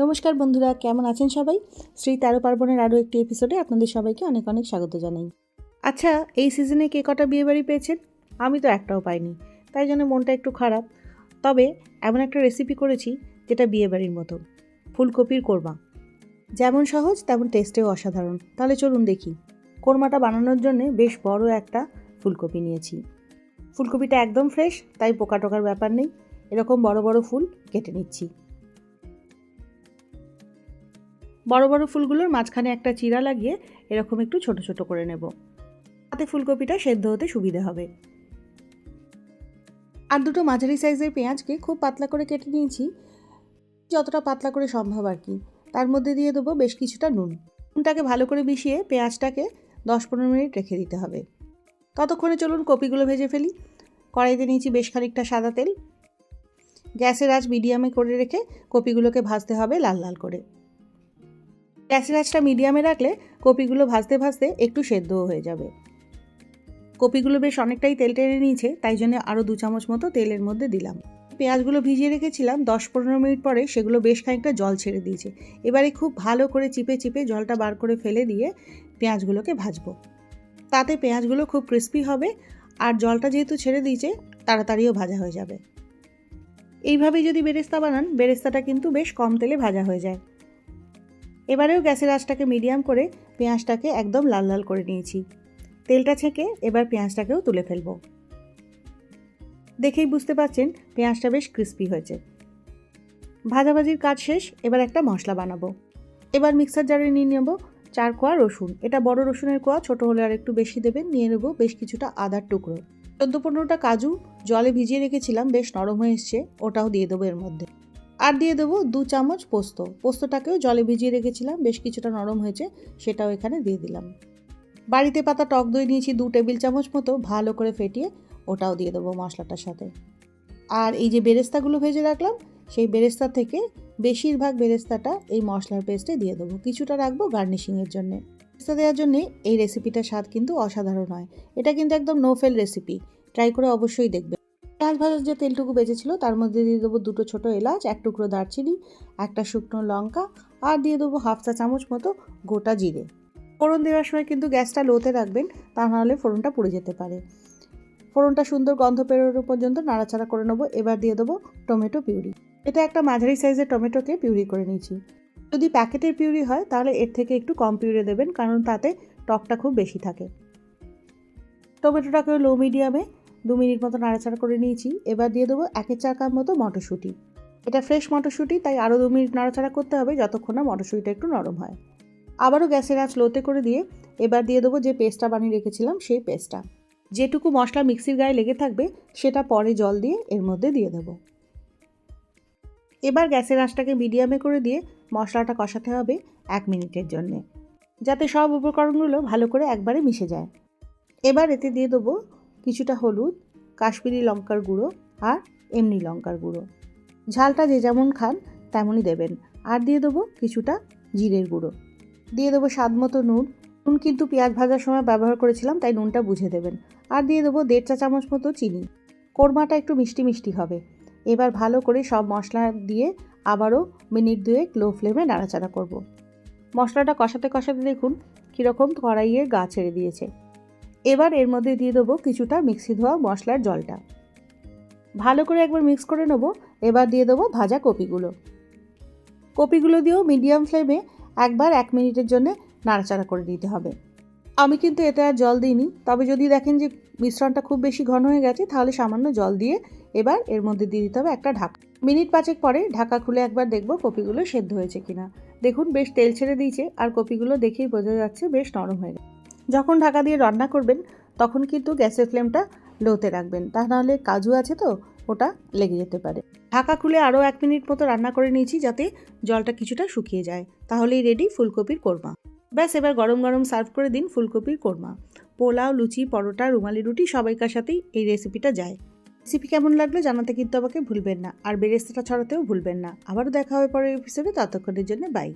নমস্কার বন্ধুরা, কেমন আছেন সবাই? শ্রী তেরো পার্বণের আরও একটি এপিসোডে আপনাদের সবাইকে অনেক অনেক স্বাগত জানাই। আচ্ছা এই সিজনে কে কটা বিয়েবাড়ি পেয়েছেন? আমি তো একটাও পাইনি, তাই জন্য মনটা একটু খারাপ। তবে এমন একটা রেসিপি করেছি যেটা বিয়েবাড়ির মতো, ফুলকপির কোরমা। যেমন সহজ, তেমন টেস্টেও অসাধারণ। তাহলে চলুন দেখি, কোরমাটা বানানোর জন্যে বেশ বড় একটা ফুলকপি নিয়েছি। ফুলকপিটা একদম ফ্রেশ তাই পোকা টোকার ব্যাপার নেই। এরকম বড় বড় ফুল কেটে নিচ্ছি। বড় বড় ফুলগুলোর মাঝখানে একটা চিরা লাগিয়ে এরকম একটু ছোট ছোট করে নেব। তাতে ফুলকপিটা সেদ্ধ হতে সুবিধে হবে। আর দুটো মাঝারি সাইজের পেঁয়াজকে খুব পাতলা করে কেটে নিয়েছি। যতটা পাতলা করে সম্ভব আর কি। তার মধ্যে দিয়ে দেবো বেশ কিছুটা নুন। নুনটাকে ভালো করে মিশিয়ে পেঁয়াজটাকে দশ পনেরো মিনিট রেখে দিতে হবে। ততক্ষণে চলুন কপিগুলো ভেজে ফেলি। কড়াইতে নিয়েছি বেশ খানিকটা সাদা তেল। গ্যাসের আঁচ মিডিয়ামে করে রেখে কপিগুলোকে ভাজতে হবে লাল লাল করে। গ্যাসের আঁচটা মিডিয়ামে রাখলে কপিগুলো ভাজতে ভাজতে একটু সেদ্ধও হয়ে যাবে। কপিগুলো বেশ অনেকটাই তেল টেনে নিয়েছে, তাই জন্য আরও দু চামচ মতো তেলের মধ্যে দিলাম। পেঁয়াজগুলো ভিজিয়ে রেখেছিলাম, দশ পনেরো মিনিট পরে সেগুলো বেশ খানিকটা জল ছেড়ে দিয়েছে। এবারে খুব ভালো করে চিপে চিপে জলটা বার করে ফেলে দিয়ে পেঁয়াজগুলোকে ভাজবো। তাতে পেঁয়াজগুলো খুব ক্রিস্পি হবে আর জলটা যেহেতু ছেড়ে দিয়েছে, তাড়াতাড়িও ভাজা হয়ে যাবে। এইভাবে যদি বেরেস্তা বানান, বেরেস্তাটা কিন্তু বেশ কম তেলে ভাজা হয়ে যায়। এবারেও গ্যাসের আঁচটাকে মিডিয়াম করে পেঁয়াজটাকে একদম লাল লাল করে নিয়েছি। তেলটা ছেঁকে এবার পেঁয়াজটাকেও তুলে ফেলব। দেখেই বুঝতে পারছেন, পেঁয়াজটা বেশ ক্রিস্পি হয়েছে। ভাজাভাজির কাজ শেষ, এবার একটা মশলা বানাবো। এবার মিক্সার জারে নিয়ে নেব চার কোয়া রসুন। এটা বড় রসুনের কোয়া, ছোট হলে আর একটু বেশি দেবেন, নিয়ে নেব বেশ কিছুটা আদার টুকরো। চোদ্দ পনেরোটা কাজু, জলে ভিজিয়ে রেখেছিলাম, বেশ নরম হয়ে এসছে, ওটাও দিয়ে দেবো এর মধ্যে। আর দিয়ে দেবো দু চামচ পোস্ত। পোস্তটাকেও জলে ভিজিয়ে রেখেছিলাম, বেশ কিছুটা নরম হয়েছে, সেটাও এখানে দিয়ে দিলাম। বাড়িতে পাতা টক দই নিয়েছি দু টেবিল চামচ মতো, ভালো করে ফেটিয়ে ওটাও দিয়ে দেবো মশলাটার সাথে। আর এই যে বেরেস্তাগুলো ভেজে রাখলাম, সেই বেরেস্তা থেকে বেশিরভাগ বেরেস্তাটা এই মশলার পেস্টে দিয়ে দেবো। কিছুটা রাখব গার্নিশিংয়ের জন্যে। বেরেস্তা দেওয়ার জন্যে এই রেসিপিটার স্বাদ কিন্তু অসাধারণ হয়। এটা কিন্তু একদম নো ফেল রেসিপি ট্রাই করে অবশ্যই দেখবে পেঁয়াজ ভাজার যে তেলটুকু বেঁচেছিল, তার মধ্যে দিয়ে দেবো দুটো ছোটো এলাচ, এক টুকরো দারচিনি, একটা শুকনো লঙ্কা, আর দিয়ে দেবো হাফ চা চামচ মতো গোটা জিরে। ফোড়ন দেওয়ার সময় কিন্তু গ্যাসটা লোতে রাখবেন, তা নাহলে ফোড়নটা পুড়ে যেতে পারে। ফোড়নটা সুন্দর গন্ধ পেরোনো পর্যন্ত নাড়াচাড়া করে নেব। এবার দিয়ে দেবো টমেটো পিউরি। এটা একটা মাঝারি সাইজের টমেটোকে পিউরি করে নিয়েছি। যদি প্যাকেটের পিউরি হয়, তাহলে এর থেকে একটু কম পিউরি দেবেন, কারণ তাতে টকটা খুব বেশি থাকে। টমেটোটাকেও লো মিডিয়ামে দু মিনিট মতো নাড়াচাড়া করে নিয়েছি। এবার দিয়ে দেবো একের চার কাপ মতো মটরশুঁটি। এটা ফ্রেশ মটরশুঁটি, তাই আরও দু মিনিট নাড়াচাড়া করতে হবে যতক্ষণ না মটরশুঁটিটা একটু নরম হয়। আবারও গ্যাসের আঁচ লোতে করে দিয়ে এবার দিয়ে দেবো যে পেস্টটা বানিয়ে রেখেছিলাম সেই পেস্টটা যেটুকু মশলা মিক্সির গায়ে লেগে থাকবে, সেটা পরে জল দিয়ে এর মধ্যে দিয়ে দেবো। এবার গ্যাসের আঁচটাকে মিডিয়ামে করে দিয়ে মশলাটা কষাতে হবে এক মিনিটের জন্যে, যাতে সব উপকরণগুলো ভালো করে একবারে মিশে যায়। এবার এতে দিয়ে দেবো কিছুটা হলুদ, কাশ্মীরি লঙ্কার গুঁড়ো আর এমনি লঙ্কার গুঁড়ো। ঝালটা যে যেমন খান তেমনই দেবেন। আর দিয়ে দেবো কিছুটা জিরের গুঁড়ো। দিয়ে দেবো স্বাদ মতো নুন। নুন কিন্তু পেঁয়াজ ভাজার সময় ব্যবহার করেছিলাম, তাই নুনটা বুঝে দেবেন। আর দিয়ে দেবো দেড় চা চামচ মতো চিনি। কোরমাটা একটু মিষ্টি মিষ্টি হবে। এবার ভালো করে সব মশলা দিয়ে আবারও মিনিট দুয়েক লো ফ্লেমে নাড়াচাড়া করব। মশলাটা কষাতে কষাতে দেখুন কীরকম কড়াইয়ে গা ছেড়ে দিয়েছে। এবার এর মধ্যে দিয়ে দেবো কিছুটা মিক্সি ধোয়া মশলার জলটা। ভালো করে একবার মিক্স করে নেব। এবার দিয়ে দেবো ভাজা কপিগুলো। কপিগুলো দিয়েও মিডিয়াম ফ্লেমে একবার এক মিনিটের জন্য নাড়াচাড়া করে দিতে হবে। আমি কিন্তু এতে আর জল দিইনি। তবে যদি দেখেন যে মিশ্রণটা খুব বেশি ঘন হয়ে গেছে, তাহলে সামান্য জল দিয়ে এবার এর মধ্যে দিয়ে দিতে হবে একটা ঢাকা। মিনিট পাঁচেক পরে ঢাকা খুলে একবার দেখব কপিগুলো সেদ্ধ হয়েছে কিনা। দেখুন, বেশ তেল ছেড়ে দিয়েছে, আর কপিগুলো দেখেই বোঝা যাচ্ছে বেশ নরম হয়ে গেছে। যখন ঢাকা দিয়ে রান্না করবেন, তখন কিন্তু গ্যাসের ফ্লেমটা লোতে রাখবেন। তা নাহলে কাজু আছে তো, ওটা লেগে যেতে পারে। ঢাকা খুলে আরও এক মিনিট মতো রান্না করে নিয়েছি যাতে জলটা কিছুটা শুকিয়ে যায়। তাহলেই রেডি ফুলকপির কোরমা। ব্যাস, এবার গরম গরম সার্ভ করে দিন ফুলকপির কোরমা। পোলাও, লুচি, পরোটা, রুমালি রুটি সবাইকার সাথেই এই রেসিপিটা যায়। রেসিপি কেমন লাগল জানাতে কিন্তু আমাকে ভুলবেন না। আর বেরেস্তাটা ছড়াতেও ভুলবেন না। আবারও দেখা হবে পরের এপিসোডে ততক্ষণের জন্য বাই